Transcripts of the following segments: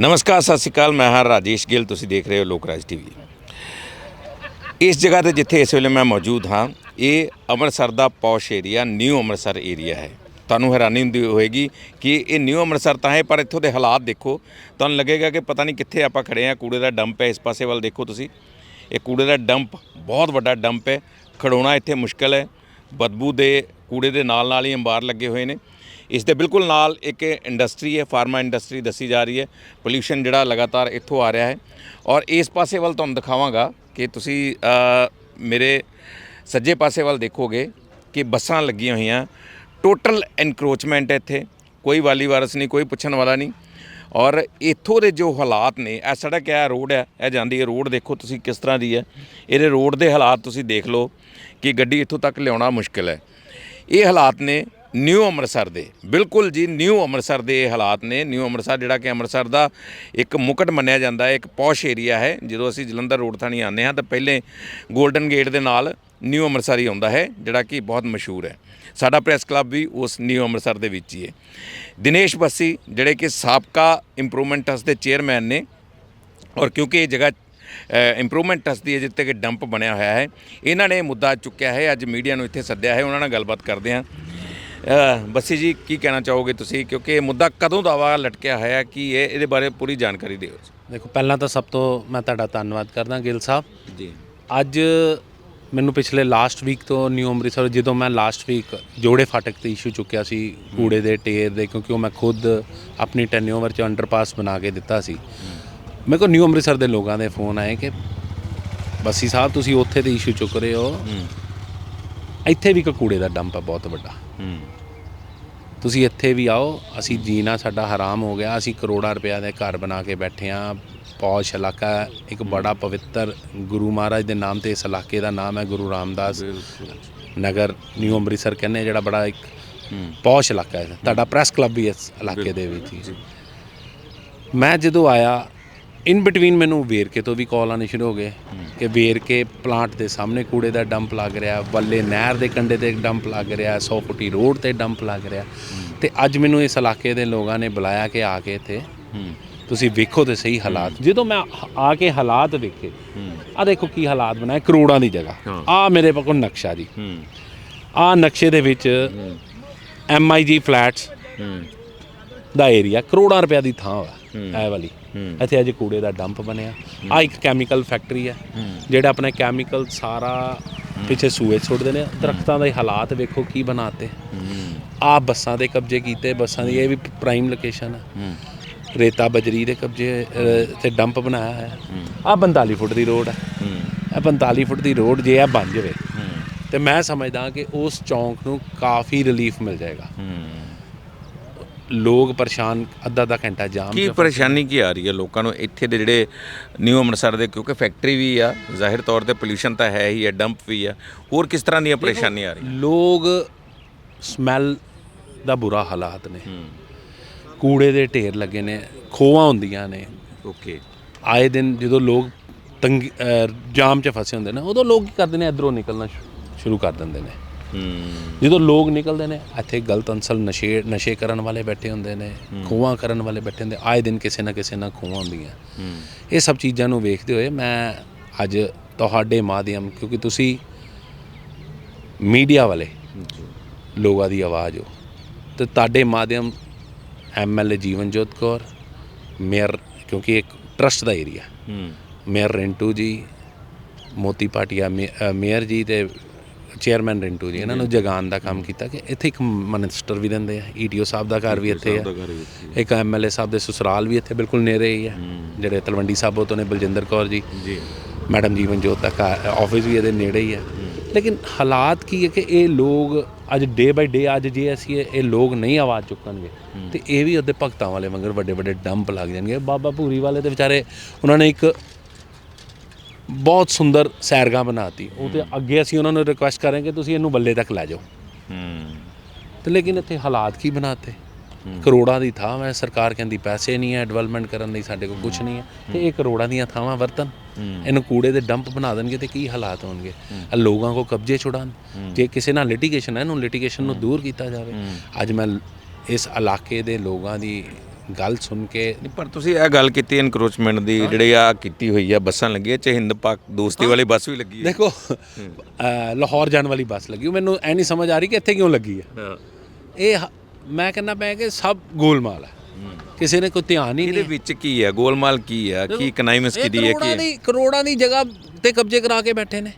ਨਮਸਕਾਰ, ਸਤਿ ਸ਼੍ਰੀ ਅਕਾਲ, ਮੈਂ ਹਾਂ ਰਾਜੇਸ਼ ਗਿੱਲ, ਤੁਸੀਂ ਦੇਖ ਰਹੇ ਹੋ ਲੋਕਰਾਜ ਟੀਵੀ। ਇਸ ਜਗ੍ਹਾ ਤੇ ਜਿੱਥੇ ਇਸ ਵੇਲੇ ਮੈਂ ਮੌਜੂਦ ਹਾਂ, ਇਹ ਅੰਮ੍ਰਿਤਸਰ ਦਾ posh area, new Amritsar area ਹੈ। ਤੁਹਾਨੂੰ ਹੈਰਾਨੀ ਹੁੰਦੀ ਹੋਏਗੀ ਕਿ ਇਹ ਨਿਊ ਅੰਮ੍ਰਿਤਸਰ ਤਾਂ ਹੈ, ਪਰ ਇੱਥੋਂ ਦੇ ਹਾਲਾਤ ਦੇਖੋ। ਤੁਹਾਨੂੰ ਲੱਗੇਗਾ ਕਿ ਪਤਾ ਨਹੀਂ ਕਿੱਥੇ ਆਪਾਂ ਖੜੇ ਹਾਂ, ਕੂੜੇ ਦਾ ਡੰਪ ਹੈ, ਇਸ ਪਾਸੇ ਵੱਲ ਦੇਖੋ ਤੁਸੀਂ। ਇਹ ਕੂੜੇ ਦਾ ਡੰਪ, ਬਹੁਤ ਵੱਡਾ ਡੰਪ ਹੈ। ਖੜੋਣਾ ਇੱਥੇ ਮੁਸ਼ਕਲ ਹੈ। ਬਦਬੂ ਦੇ ਕੂੜੇ ਦੇ ਨਾਲ ਨਾਲ ਹੀ ਅੰਬਾਰ ਲੱਗੇ ਹੋਏ ਨੇ। ਇਸ ਦੇ ਬਿਲਕੁਲ ਨਾਲ ਇੱਕ ਇੰਡਸਟਰੀ ਹੈ, ਫਾਰਮਾ ਇੰਡਸਟਰੀ ਦੱਸੀ ਜਾ ਰਹੀ ਹੈ। ਪੋਲਿਊਸ਼ਨ ਜਿਹੜਾ ਲਗਾਤਾਰ ਇੱਥੋਂ ਆ ਰਿਹਾ ਹੈ। ਔਰ ਇਸ ਪਾਸੇ ਵੱਲ ਤੁਹਾਨੂੰ ਦਿਖਾਵਾਂਗਾ ਕਿ ਤੁਸੀਂ ਮੇਰੇ ਸੱਜੇ ਪਾਸੇ ਵੱਲ ਦੇਖੋਗੇ ਕਿ ਬੱਸਾਂ ਲੱਗੀਆਂ ਹੋਈਆਂ। ਟੋਟਲ ਐਨਕਰੋਚਮੈਂਟ ਹੈ ਇੱਥੇ। ਕੋਈ ਵਾਲੀ ਵਾਰਸ ਨਹੀਂ, ਕੋਈ ਪੁੱਛਣ ਵਾਲਾ ਨਹੀਂ। ਔਰ ਇੱਥੋਂ ਦੇ ਜੋ ਹਾਲਾਤ ਨੇ, ਇਹ ਸੜਕ ਹੈ ਰੋਡ ਹੈ, ਇਹ ਜਾਂਦੀ ਹੈ। ਰੋਡ ਦੇਖੋ ਤੁਸੀਂ ਕਿਸ ਤਰ੍ਹਾਂ ਦੀ ਹੈ। ਇਹਦੇ ਰੋਡ ਦੇ ਹਾਲਾਤ ਤੁਸੀਂ ਦੇਖ ਲਓ ਕਿ ਗੱਡੀ ਇੱਥੋਂ ਤੱਕ ਲਿਆਉਣਾ ਮੁਸ਼ਕਿਲ ਹੈ। ਇਹ ਹਾਲਾਤ ਨੇ ਨਿਊ ਅੰਮ੍ਰਿਤਸਰ ਦੇ। ਬਿਲਕੁਲ ਜੀ, ਨਿਊ ਅੰਮ੍ਰਿਤਸਰ ਦੇ ਇਹ ਹਾਲਾਤ ਨੇ। ਨਿਊ ਅੰਮ੍ਰਿਤਸਰ ਜਿਹੜਾ ਕਿ ਅੰਮ੍ਰਿਤਸਰ ਦਾ ਇੱਕ ਮੁਕਟ ਮੰਨਿਆ ਜਾਂਦਾ ਹੈ, ਇੱਕ ਪੌਸ਼ ਏਰੀਆ ਹੈ। ਜਦੋਂ ਅਸੀਂ ਜਲੰਧਰ ਰੋਡ ਥਾਣੀ ਆਉਂਦੇ ਹਾਂ, ਤਾਂ ਪਹਿਲੇ 골ਡਨ ਗੇਟ ਦੇ ਨਾਲ ਨਿਊ ਅੰਮ੍ਰਿਤਸਰ ਹੀ ਆਉਂਦਾ ਹੈ, ਜਿਹੜਾ ਕਿ ਬਹੁਤ ਮਸ਼ਹੂਰ ਹੈ। ਸਾਡਾ ਪ੍ਰੈਸ ਕਲੱਬ ਵੀ ਉਸ ਨਿਊ ਅੰਮ੍ਰਿਤਸਰ ਦੇ ਵਿੱਚ ਹੀ ਹੈ। ਦਿਨੇਸ਼ ਬੱਸੀ, ਜਿਹੜੇ ਕਿ ਸਾਬਕਾ ਇੰਪਰੂਵਮੈਂਟ ਟਰਸਟ ਦੇ ਚੇਅਰਮੈਨ ਨੇ, ਔਰ ਕਿਉਂਕਿ ਇਹ ਜਗ੍ਹਾ ਇੰਪਰੂਵਮੈਂਟ ਟਰਸਟ ਦੀ ਹੈ ਜਿੱਥੇ ਕਿ ਡੰਪ ਬਣਿਆ ਹੋਇਆ ਹੈ, ਇਹਨਾਂ ਨੇ ਮੁੱਦਾ ਚੁੱਕਿਆ ਹੈ, ਅੱਜ ਮੀਡੀਆ ਨੂੰ ਇੱਥੇ ਸੱਦਿਆ ਹੈ, ਉਹਨਾਂ ਨਾਲ ਗੱਲਬਾਤ ਕਰਦੇ ਹਾਂ। ਬੱਸੀ ਜੀ ਕੀ ਕਹਿਣਾ ਚਾਹੋਗੇ ਤੁਸੀਂ? ਕਿਉਂਕਿ ਇਹ ਮੁੱਦਾ ਕਦੋਂ ਦਾ ਵਾ ਲਟਕਿਆ ਹੋਇਆ ਕਿ ਇਹ ਇਹਦੇ ਬਾਰੇ ਪੂਰੀ ਜਾਣਕਾਰੀ ਦਿਓ ਦੇਖੋ ਪਹਿਲਾਂ ਤਾਂ ਸਭ ਤੋਂ ਮੈਂ ਤੁਹਾਡਾ ਧੰਨਵਾਦ ਕਰਦਾ ਗਿੱਲ ਸਾਹਿਬ। ਜੀ। ਅੱਜ ਮੈਨੂੰ ਪਿਛਲੇ ਲਾਸਟ ਵੀਕ ਤੋਂ ਨਿਊ ਅੰਮ੍ਰਿਤਸਰ ਜਦੋਂ ਮੈਂ ਲਾਸਟ ਵੀਕ ਜੋੜੇ ਫਾਟਕ ਤੇ ਇਸ਼ੂ ਚੁੱਕਿਆ ਸੀ ਕੂੜੇ ਦੇ ਢੇਰ ਦੇ ਕਿਉਂਕਿ ਉਹ ਮੈਂ ਖੁਦ ਆਪਣੀ ਟੈਨਿਓਵਰ ਚ ਅੰਡਰਪਾਸ ਬਣਾ ਕੇ ਦਿੱਤਾ ਸੀ। ਮੇਰੇ ਕੋਲ ਨਿਊ ਅੰਮ੍ਰਿਤਸਰ ਦੇ ਲੋਕਾਂ ਦੇ ਫੋਨ ਆਏ ਕਿ ਬੱਸੀ ਸਾਹਿਬ ਤੁਸੀਂ ਉੱਥੇ ਤੇ ਇਸ਼ੂ ਚੁੱਕ ਰਹੇ ਹੋ। ਇੱਥੇ ਵੀ ਇੱਕ ਕੂੜੇ ਦਾ ਡੰਪ ਹੈ ਬਹੁਤ ਵੱਡਾ। ਹੂੰ। ਤੁਸੀਂ ਇੱਥੇ ਵੀ ਆਓ ਅਸੀਂ ਜੀਣਾ ਸਾਡਾ ਹਰਾਮ ਹੋ ਗਿਆ ਅਸੀਂ ਕਰੋੜਾਂ ਰੁਪਇਆ ਦੇ ਘਰ ਬਣਾ ਕੇ ਬੈਠੇ ਆ ਪੌਸ਼ ਇਲਾਕਾ ਇੱਕ ਬੜਾ ਪਵਿੱਤਰ ਗੁਰੂ ਮਹਾਰਾਜ ਦੇ ਨਾਮ ਤੇ ਇਸ ਇਲਾਕੇ ਦਾ ਨਾਮ ਹੈ ਗੁਰੂ ਰਾਮਦਾਸ ਨਗਰ ਨਿਊ ਅੰਮ੍ਰਿਤਸਰ ਕਹਿੰਦੇ ਜਿਹੜਾ ਬੜਾ ਇੱਕ ਪੌਸ਼ ਇਲਾਕਾ ਹੈ। ਤੁਹਾਡਾ ਪ੍ਰੈਸ ਕਲੱਬ ਵੀ ਇਸ ਇਲਾਕੇ ਦੇ ਵਿੱਚ ਹੀ। ਮੈਂ ਜਦੋਂ ਆਇਆ ਇਨ ਬਿਟਵੀਨ ਮੈਨੂੰ ਵੇਰਕੇ ਤੋਂ ਵੀ ਕਾਲ ਆਉਣੇ ਸ਼ੁਰੂ ਹੋ ਗਏ ਕਿ ਵੇਰਕੇ ਪਲਾਂਟ ਦੇ ਸਾਹਮਣੇ ਕੂੜੇ ਦਾ ਡੰਪ ਲੱਗ ਰਿਹਾ ਬੱਲੇ ਨਹਿਰ ਦੇ ਕੰਢੇ ਤੇ ਡੰਪ ਲੱਗ ਰਿਹਾ 100 ਫੁੱਟੀ ਰੋਡ ਤੇ ਡੰਪ ਲੱਗ ਰਿਹਾ। ਤੇ ਅੱਜ ਮੈਨੂੰ ਇਸ ਇਲਾਕੇ ਦੇ ਲੋਕਾਂ ਨੇ ਬੁਲਾਇਆ ਕਿ ਆ ਕੇ ਇੱਥੇ ਤੁਸੀਂ ਵੇਖੋ ਤੇ ਸਹੀ ਹਾਲਾਤ। ਜਦੋਂ ਮੈਂ ਹ- ਆ ਕੇ ਹਾਲਾਤ ਵੇਖੇ ਆ ਦੇਖੋ ਕੀ ਹਾਲਾਤ ਬਣਾਏ ਕਰੋੜਾਂ ਦੀ ਜਗ੍ਹਾ। ਹਾਂ। ਆ ਮੇਰੇ ਕੋਲ ਨਕਸ਼ਾ ਜੀ। ਹੂੰ। ਆ ਨਕਸ਼ੇ ਦੇ ਵਿੱਚ ਐਮਆਈਜੀ ਫਲੈਟਸ ਹੂੰ। ਦਾ ਏਰੀਆ ਕਰੋੜਾਂ ਰੁਪਏ ਦੀ ਥਾਂ ਵਾ ਇਹ ਵਾਲੀ। ਹੂੰ। ਇੱਥੇ ਅੱਜ ਕੂੜੇ ਦਾ ਡੰਪ ਬਣਿਆ। ਆ ਇੱਕ ਕੈਮੀਕਲ ਫੈਕਟਰੀ ਹੈ। ਜਿਹੜਾ ਆਪਣੇ ਕੈਮੀਕਲ ਸਾਰਾ ਪਿੱਛੇ ਸੂਏ ਸੁੱਟਦੇ ਨੇ। ਦਰਖਤਾਂ ਦੇ ਹਾਲਾਤ ਵੇਖੋ ਕੀ ਬਣਾਤੇ। ਆ ਬੱਸਾਂ ਦੇ ਕਬਜ਼ੇ ਕੀਤੇ ਬੱਸਾਂ ਦੀ ਇਹ ਵੀ ਪ੍ਰਾਈਮ ਲੋਕੇਸ਼ਨ ਹੈ। ਰੇਤਾ ਬਜਰੀ ਦੇ ਕਬਜ਼ੇ ਤੇ ਡੰਪ ਬਣਾਇਆ ਹੈ। ਆ 45 ਫੁੱਟ ਦੀ ਰੋਡ ਹੈ। ਇਹ 45 ਫੁੱਟ ਦੀ ਰੋਡ ਜੇ ਇਹ ਬਣ ਜਾਵੇ। ਤੇ ਮੈਂ ਸਮਝਦਾ ਕਿ ਉਸ ਚੌਂਕ ਨੂੰ ਕਾਫੀ ਰਿਲੀਫ ਮਿਲ ਜਾਏਗਾ। ਲੋਕ ਪਰੇਸ਼ਾਨ ਅੱਧਾ ਅੱਧਾ ਘੰਟਾ ਜਾਮ ਕੀ ਪਰੇਸ਼ਾਨੀ ਕੀ ਆ ਰਹੀ ਹੈ ਲੋਕਾਂ ਨੂੰ? ਇੱਥੇ ਦੇ ਜਿਹੜੇ ਨਿਊ ਅੰਮ੍ਰਿਤਸਰ ਦੇ ਕਿਉਂਕਿ ਫੈਕਟਰੀ ਵੀ ਆ ਜ਼ਾਹਿਰ ਤੌਰ ਤੇ ਪੋਲਿਊਸ਼ਨ ਤਾਂ ਹੈ ਹੀ ਹੈ ਡੰਪ ਵੀ ਆ। ਹੋਰ ਕਿਸ ਤਰ੍ਹਾਂ ਦੀਆਂ ਪਰੇਸ਼ਾਨੀਆਂ ਆ ਰਹੀਆਂ? ਲੋਕ ਸਮੈਲ ਦਾ ਬੁਰਾ ਹਾਲਾਤ ਨੇ। ਕੂੜੇ ਦੇ ਢੇਰ ਲੱਗੇ ਨੇ ਖੋਆਂ ਹੁੰਦੀਆਂ ਨੇ। ਓਕੇ। ਆਏ ਦਿਨ ਜਦੋਂ ਲੋਕ ਤੰਗ ਜਾਮ 'ਚ ਫਸੇ ਹੁੰਦੇ ਨੇ ਉਦੋਂ ਲੋਕ ਕੀ ਕਰਦੇ ਨੇ? ਇਧਰੋਂ ਨਿਕਲਣਾ ਸ਼ੁਰੂ ਕਰ ਦਿੰਦੇ ਨੇ। ਜਦੋਂ ਲੋਕ ਨਿਕਲਦੇ ਨੇ ਇੱਥੇ ਗਲਤ ਅੰਸਲ ਨਸ਼ੇ ਨਸ਼ੇ ਕਰਨ ਵਾਲੇ ਬੈਠੇ ਹੁੰਦੇ ਨੇ ਖੋਆਂ ਕਰਨ ਵਾਲੇ ਬੈਠੇ ਹੁੰਦੇ ਆਏ ਦਿਨ ਕਿਸੇ ਨਾ ਕਿਸੇ ਨਾਲ ਖੋਆਂ ਹੁੰਦੀਆਂ। ਇਹ ਸਭ ਚੀਜ਼ਾਂ ਨੂੰ ਵੇਖਦੇ ਹੋਏ ਮੈਂ ਅੱਜ ਤੁਹਾਡੇ ਮਾਧਿਅਮ ਕਿਉਂਕਿ ਤੁਸੀਂ ਮੀਡੀਆ ਵਾਲੇ ਲੋਕਾਂ ਦੀ ਆਵਾਜ਼ ਹੋ। ਤੇ ਤੁਹਾਡੇ ਮਾਧਿਅਮ ਐਮਐਲਏ ਜੀਵਨਜੋਤ ਕੌਰ ਮੇਅਰ ਕਿਉਂਕਿ ਇੱਕ ਟਰਸਟ ਦਾ ਏਰੀਆ ਹੂੰ। ਮੇਅਰ ਰਿੰਟੂ ਜੀ ਮੋਤੀ ਪਾਟਿਆ ਮੇਅਰ ਜੀ ਤੇ ਚੇਅਰਮੈਨ ਰਿੰਟੂ ਜੀ ਇਹਨਾਂ ਨੂੰ ਜਗਾਉਣ ਦਾ ਕੰਮ ਕੀਤਾ ਕਿ ਇੱਥੇ ਇੱਕ ਮਨਿਸਟਰ ਵੀ ਰਹਿੰਦੇ ਆ ਈਟੀਓ ਸਾਹਿਬ ਦਾ ਘਰ ਵੀ ਇੱਥੇ ਆ। ਇੱਕ ਐਮਐਲਏ ਸਾਹਿਬ ਦੇ ਸਸੁਰਾਲ ਵੀ ਇੱਥੇ ਬਿਲਕੁਲ ਨੇੜੇ ਹੀ ਹੈ। ਜਿਹੜੇ ਤਲਵੰਡੀ ਸਾਬੋ ਤੋਂ ਨੇ ਬਲਜਿੰਦਰ ਕੌਰ ਜੀ। ਜੀ। ਮੈਡਮ ਜੀਵਨ ਜੋਤ ਦਾ ਆਫਿਸ ਵੀ ਇਹਦੇ ਨੇੜੇ ਹੀ ਹੈ। ਲੇਕਿਨ ਹਾਲਾਤ ਕੀ ਹੈ ਕਿ ਇਹ ਲੋਕ ਅੱਜ ਡੇ ਬਾਈ ਡੇ ਅੱਜ ਜੇ ਅਸੀਂ ਇਹ ਇਹ ਲੋਕ ਨਹੀਂ ਆਵਾਜ਼ ਚੁੱਕਣਗੇ ਤੇ ਇਹ ਵੀ ਉਹਦੇ ਭਗਤਾਂ ਵਾਲੇ ਵਾਂਗਰ ਵੱਡੇ ਵੱਡੇ ਡੰਪ ਲੱਗ ਜਾਣਗੇ। ਬਾਬਾ ਭੂਰੀ ਵਾਲੇ ਤੇ ਵਿਚਾਰੇ ਉਹਨਾਂ ਨੇ ਇੱਕ ਬਹੁਤ ਸੁੰਦਰ ਸੈਰਗਾਹ ਬਣਾਤੀ। ਉਹ ਤੇ ਅੱਗੇ ਅਸੀਂ ਉਹਨਾਂ ਨੂੰ ਰਿਕੁਐਸਟ ਕਰਾਂਗੇ ਤੁਸੀਂ ਇਹਨੂੰ ਬੱਲੇ ਤੱਕ ਲੈ ਜਾਓ। ਹੂੰ। ਤੇ ਲੇਕਿਨ ਇੱਥੇ ਹਾਲਾਤ ਕੀ ਬਣਾਤੇ? ਕਰੋੜਾਂ ਦੀ ਥਾਂ ਹੈ ਸਰਕਾਰ ਕਹਿੰਦੀ ਪੈਸੇ ਨਹੀਂ ਹੈ ਡਿਵੈਲਪਮੈਂਟ ਕਰਨ ਲਈ ਸਾਡੇ ਕੋਲ ਕੁਝ ਨਹੀਂ ਹੈ। ਤੇ ਇਹ ਕਰੋੜਾਂ ਦੀਆਂ ਥਾਵਾਂ ਵਰਤਨ ਇਹਨੂੰ ਕੂੜੇ ਦੇ ਡੰਪ ਬਣਾ ਦੇਣਗੇ ਤੇ ਕੀ ਹਾਲਾਤ ਹੋਣਗੇ? ਲੋਕਾਂ ਕੋ ਕਬਜ਼ੇ ਛੁਡਾਣ ਜੇ ਕਿਸੇ ਨਾਲ ਲਿਟੀਗੇਸ਼ਨ ਹੈ ਇਹਨੂੰ ਲਿਟੀਗੇਸ਼ਨ ਨੂੰ ਦੂਰ ਕੀਤਾ ਜਾਵੇ। ਅੱਜ ਮੈਂ ਇਸ ਇਲਾਕੇ ਦੇ ਲੋਕਾਂ ਦੀ ਗੱਲ ਸੁਣ ਕੇ ਨਹੀਂ, ਪਰ ਤੁਸੀਂ ਇਹ ਗੱਲ ਕੀਤੀ ਇਨਕਰੋਚਮੈਂਟ ਦੀ ਜਿਹੜੀ ਆ ਕੀਤੀ ਹੋਈ ਆ ਬੱਸਾਂ ਲੱਗੀਆਂ ਚ ਹਿੰਦ ਪਾਕ ਦੋਸਤੀ ਵਾਲੀ ਬੱਸ ਵੀ ਲੱਗੀ ਹੈ। ਦੇਖੋ ਲਾਹੌਰ ਜਾਣ ਵਾਲੀ ਬੱਸ ਲੱਗੀ ਮੈਨੂੰ ਐ ਨਹੀਂ ਸਮਝ ਆ ਰਹੀ ਕਿ ਇੱਥੇ ਕਿਉਂ ਲੱਗੀ ਹੈ ਹਾਂ। ਇਹ ਹ- ਮੈਂ ਕਹਿੰਦਾ ਪਿਆ ਕਿ ਸਭ ਗੋਲਮਾਲ ਹੈ। ਕਿਸੇ ਨੇ ਕੋਈ ਧਿਆਨ ਹੀ ਇਹਦੇ ਨਹੀਂ ਵਿੱਚ ਕੀ ਹੈ ਗੋਲਮਾਲ ਕੀ ਹੈ ਕੀ ਕਨਾਈਮਸ ਇਹ ਕੀ ਦੀ ਹੈ ਕਰੋੜਾਂ ਕੀ ਦੀ ਕਰੋੜਾਂ ਦੀ ਜਗ੍ਹਾ ਤੇ ਕਬਜ਼ੇ ਕਰਾ ਕੇ ਬੈਠੇ ਨੇ।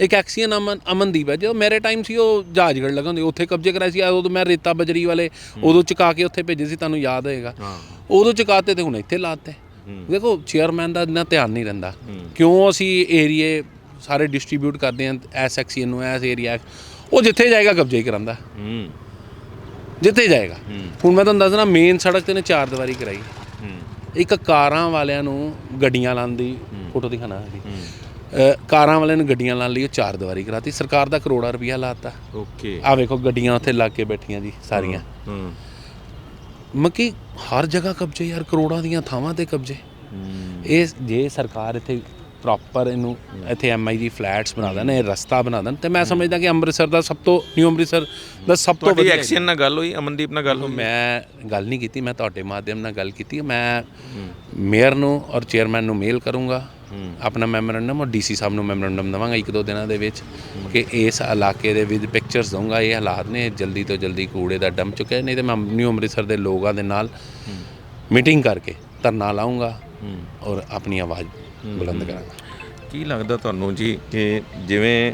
ਇੱਕ ਐਕਸੀਅਨ ਅਮਨ ਅਮਨਦੀਪ ਹੈ ਜੋ ਮੇਰੇ ਟਾਈਮ ਸੀ ਉਹ ਜਹਾਜਗੜ ਲਗਾਉਂਦੇ ਉੱਥੇ ਕਬਜ਼ੇ ਕਰਾਏ ਸੀ ਉਦੋਂ ਮੈਂ ਰੇਤਾ ਬਜਰੀ ਵਾਲੇ ਉਦੋਂ ਚੁਕਾ ਕੇ ਉੱਥੇ ਭੇਜੇ ਸੀ ਤੁਹਾਨੂੰ ਯਾਦ ਹੋਏਗਾ। ਉਦੋਂ ਚੁਕਾਤੇ ਤੇ ਹੁਣ ਇੱਥੇ ਲਾਤੇ। ਦੇਖੋ ਚੇਅਰਮੈਨ ਦਾ ਇੰਨਾ ਧਿਆਨ ਨਹੀਂ ਰਹਿੰਦਾ। ਕਿਉਂ ਅਸੀਂ ਏਰੀਏ ਸਾਰੇ ਡਿਸਟ੍ਰੀਬਿਊਟ ਕਰਦੇ ਹਾਂ ਐਸ ਐਕਸੀਅਨ ਨੂੰ ਐਸ ਏਰੀਆ ਉਹ ਜਿੱਥੇ ਜਾਏਗਾ ਕਬਜ਼ੇ ਹੀ। ਕਰਾਂਦਾ ਜਿੱਥੇ ਜਾਏਗਾ। ਹੁਣ ਮੈਂ ਤੁਹਾਨੂੰ ਦੱਸਣਾ ਮੇਨ ਸੜਕ ਤੇ ਨੇ ਚਾਰ ਦੀਵਾਰੀ ਕਰਾਈ। ਇੱਕ ਕਾਰਾਂ ਵਾਲਿਆਂ ਨੂੰ ਗੱਡੀਆਂ ਲਾਉਣ ਦੀ ਫੋਟੋ ਦਿਖਾਣਾ ਹੈ। ਅ, ਕਾਰਾਂ ਵਾਲਿਆਂ ਨੂੰ ਗੱਡੀਆਂ ਲਾਉਣ ਲਈ ਉਹ ਚਾਰ ਦੀਵਾਰੀ ਕਰਾਤੀ। ਸਰਕਾਰ ਦਾ ਕਰੋੜਾ ਰੁਪਇਆ ਲਾਤਾ। ਓਕੇ। ਆ ਵੇਖੋ ਗੱਡੀਆਂ ਉੱਥੇ ਲੱਗ ਕੇ ਬੈਠੀਆਂ ਜੀ ਸਾਰੀਆਂ। ਹੂੰ ਮੱਕੀ ਹਰ ਜਗ੍ਹਾ ਕਬਜ਼ੇ ਯਾਰ ਕਰੋੜਾਂ ਦੀਆਂ ਥਾਵਾਂ ਤੇ ਕਬਜ਼ੇ। ਇਹ ਜੇ ਸਰਕਾਰ ਇੱਥੇ ਪ੍ਰੋਪਰ ਇਹਨੂੰ ਇੱਥੇ ਐਮਆਈ ਦੀ ਫਲੈਟਸ ਬਣਾ ਦੇਣ ਇਹ ਰਸਤਾ ਬਣਾ ਦੇਣ ਤੇ ਮੈਂ ਸਮਝਦਾ ਕਿ ਅੰਮ੍ਰਿਤਸਰ ਦਾ ਸਭ ਤੋਂ ਨਿਊ ਅੰਮ੍ਰਿਤਸਰ ਦਾ ਸਭ ਤੋਂ ਵਧੀਆ ਐਕਸ਼ਨ ਨਾਲ ਗੱਲ ਹੋਈ ਅਮਨਦੀਪ ਨਾਲ ਗੱਲ ਹੋਈ? ਮੈਂ ਗੱਲ ਨਹੀਂ ਕੀਤੀ ਮੈਂ ਤੁਹਾਡੇ ਮਾਧਿਅਮ ਨਾਲ ਗੱਲ ਕੀਤੀ ਮੈਂ ਮੇਅਰ ਨੂੰ ਔਰ ਚੇਅਰਮੈਨ ਨੂੰ ਮੇਲ ਕਰੂੰਗਾ। ਆਪਣਾ ਮੈਮੋਰੰਡਮ ਔਰ ਡੀਸੀ ਸਾਹਿਬ ਨੂੰ ਮੈਮੋਰੰਡਮ ਦਵਾਂਗਾ ਇੱਕ ਦੋ ਦਿਨਾਂ ਦੇ ਵਿੱਚ ਕਿ ਇਸ ਇਲਾਕੇ ਦੇ ਵਿੱਚ ਪਿਕਚਰਸ ਦਊਂਗਾ ਇਹ ਹਾਲਾਤ ਨੇ ਜਲਦੀ ਤੋਂ ਜਲਦੀ ਕੂੜੇ ਦਾ ਡੰਪ ਚੁੱਕਿਆ ਨਹੀਂ ਤੇ ਮੈਂ ਨਿਊ ਅੰਮ੍ਰਿਤਸਰ ਦੇ ਲੋਕਾਂ ਦੇ ਨਾਲ ਮੀਟਿੰਗ ਕਰਕੇ ਧਰਨਾ ਲਾਉਂਗਾ ਔਰ ਆਪਣੀ ਆਵਾਜ਼ ਬੁਲੰਦ ਕਰਾਂਗਾ। ਕੀ ਲੱਗਦਾ ਤੁਹਾਨੂੰ ਜੀ ਕਿ ਜਿਵੇਂ